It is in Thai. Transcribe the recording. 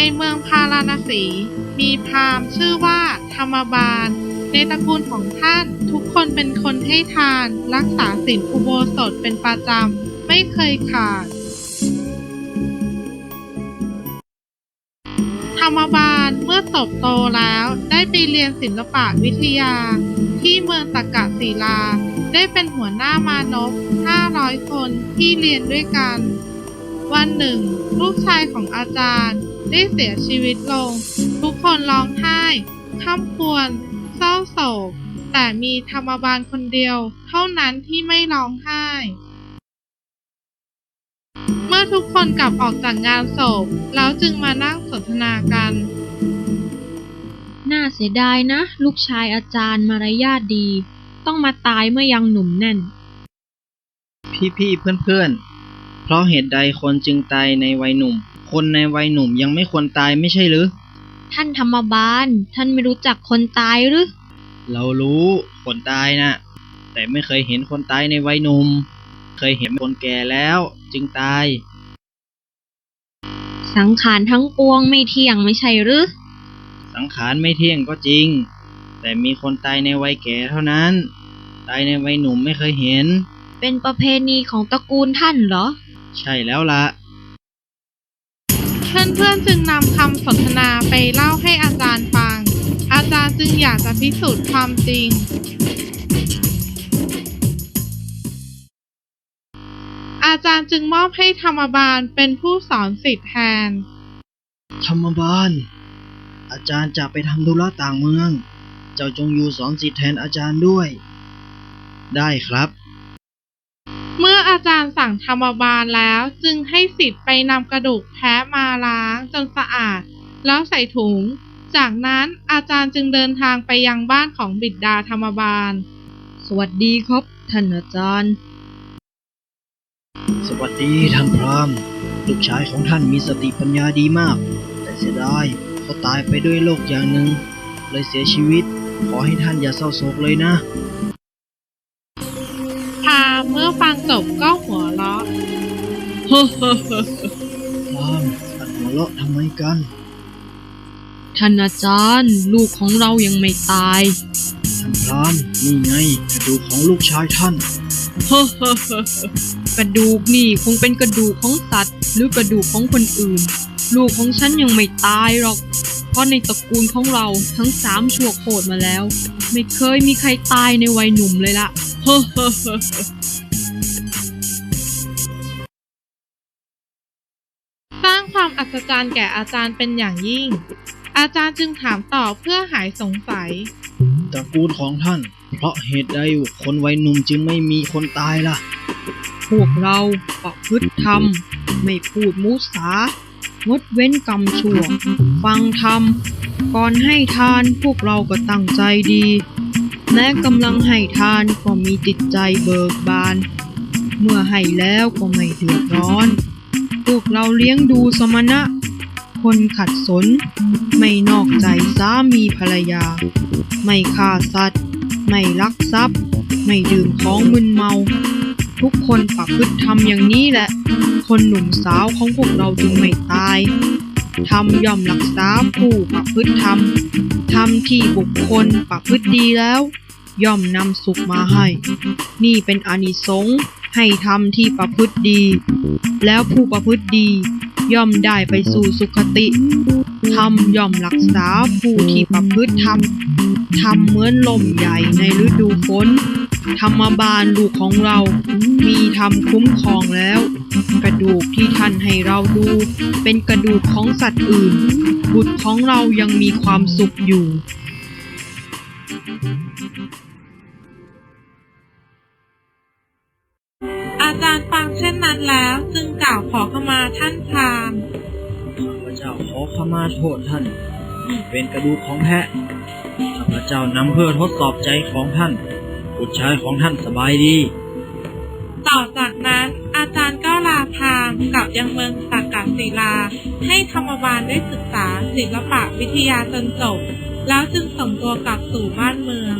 ในเมืองพาราณสี มีพราหมณ์ชื่อว่าธรรมบาล ในตระกูลของท่านทุกคนเป็นคนให้ทาน รักษาศีลอุโบสถเป็นประจำ ไม่เคยขาด ธรรมบาลเมื่อตบโตแล้วได้ไปเรียนศิลปะวิทยา ที่เมืองตักกะศิลา ได้เป็นหัวหน้ามานพ500 คนที่เรียนด้วยกัน วันหนึ่ง ลูกชายของอาจารย์ ได้เสียชีวิตลง ทุกคนร้องไห้ข้ามควร เศร้าโศก แต่มีธรรมบาลคนเดียว เท่านั้นที่ไม่ร้องไห้ เมื่อทุกคนกลับออกจากงานศพ แล้วจึงมานั่งสนทนากัน น่าเสียดายนะ ลูกชายอาจารย์มารยาทดี ต้องมาตายเมื่อยังหนุ่มแน่น พี่ๆเพื่อนๆ เพราะเหตุใดคนจึงตายในวัยหนุ่ม คนในวัยหนุ่มยังไม่ควรตายไม่ใช่หรือ ท่านธรรมบาล ท่านไม่รู้จักคนตายหรือ เรารู้คนตายนะแต่ไม่เคยเห็นคนตายในวัยหนุ่ม เคยเห็นคนแก่แล้วจึงตาย สังขารทั้งปวงไม่เที่ยงไม่ใช่หรือ สังขารไม่เที่ยงก็จริง แต่มีคนตายในวัยแก่เท่านั้น ตายในวัยหนุ่มไม่เคยเห็น เป็นประเพณีของตระกูลท่านเหรอ ใช่แล้วละเพื่อนๆจึงนำคำสนทนาไปเล่าให้อาจารย์ฟัง อาจารย์จึงอยากจะพิสูจน์ความจริง อาจารย์จึงมอบให้ธรรมบาลเป็นผู้สอนสิทธิ์แทน ธรรมบาล อาจารย์จะไปทำธุระต่างเมือง เจ้าจงอยู่สอนสิทธิ์แทนอาจารย์ด้วย ได้ครับ เมื่ออาจารย์สั่งธรรมบาลแล้วจึงให้สิทธิ์ไปนำกระดูกแพะมาล้างจนสะอาด แล้วใส่ถุง จากนั้นอาจารย์จึงเดินทางไปยังบ้านของบิดาธรรมบาล สวัสดีครับท่านอาจารย์ สวัสดีท่านพรามลูกชายของท่านมีสติปัญญาดีมาก แต่เสียดายเขาตายไปด้วยโรคอย่างหนึ่งเลยเสียชีวิต ขอให้ท่านอย่าเศร้าโศกเลยนะ บก็หัวเราะพราหมณ์ท่านหัวเราะทำไมกัน ท่านอาจารย์ลูกของเรายังไม่ตาย ท่านพราหมณ์นี่ไงกระดูกของลูกชายท่านกระดูกนี่คงเป็นกระดูกของสัตว์ หรือกระดูกของคนอื่น ลูกของฉันยังไม่ตายหรอก เพราะในตระกูลของเราทั้งสามชั่วโคตรมาแล้ว ไม่เคยมีใครตายในวัยหนุ่มเลยละสร้าง ความอัศจรรย์แก่อาจารย์เป็นอย่างยิ่ง อาจารย์จึงถามต่อเพื่อหายสงสัยตระกูลของท่าน เพราะเหตุใดคนวัยหนุ่มจึงไม่มีคนตายล่ะ พวกเราประพฤติธรรม ไม่พูดมุสางดเว้นกรรมชั่ว ฟังธรรม ก่อนให้ทานพวกเราก็ตั้งใจดีแม้กำลังให้ทานก็มีจิตใจเบิกบาน เมื่อให้แล้วก็ไม่เดือดร้อน พวกเราเลี้ยงดูสมณะ คนขัดสน ไม่นอกใจสามีภรรยา ไม่ฆ่าสัตว์ ไม่ลักทรัพย์ ไม่ดื่มของมึนเมา ทุกคนประพฤติทำอย่างนี้แหละ คนหนุ่มสาวของพวกเราจึงไม่ตายทำย่อมรักษาผู้ประพฤติธรรมทำที่บุคคลประพฤติดีแล้ว ย่อมนำสุขมาให้ นี่เป็นอานิสงส์ ให้ทำที่ประพฤติดี แล้วผู้ประพฤติดีย่อมได้ไปสู่สุคติทำย่อมรักษาผู้ที่ประพฤติธรรมทำเหมือนลมใหญ่ในฤดูฝนธรรมบาลลูกของเรา มีธรรมคุ้มครองแล้ว กระดูกที่ท่านให้เราดู เป็นกระดูกของสัตว์อื่น บุตรของเรายังมีความสุขอยู่ เช่นนั้นแล้วจึงกล่าวขอขมาท่านพราหมณ์ข้าพเจ้าขอขมาโทษท่านนี่เป็นกระดูกของแพะข้าพเจ้านำเพื่อทดสอบใจของท่านบุตรชายของท่านสบายดี ต่อจากนั้นอาจารย์ก็ลาพราหมณ์กลับยังเมืองสักกะศิลา ให้ธรรมบาลได้ศึกษาศิลปะวิทยาจนจบ แล้วจึงส่งตัวกลับสู่บ้านเมือง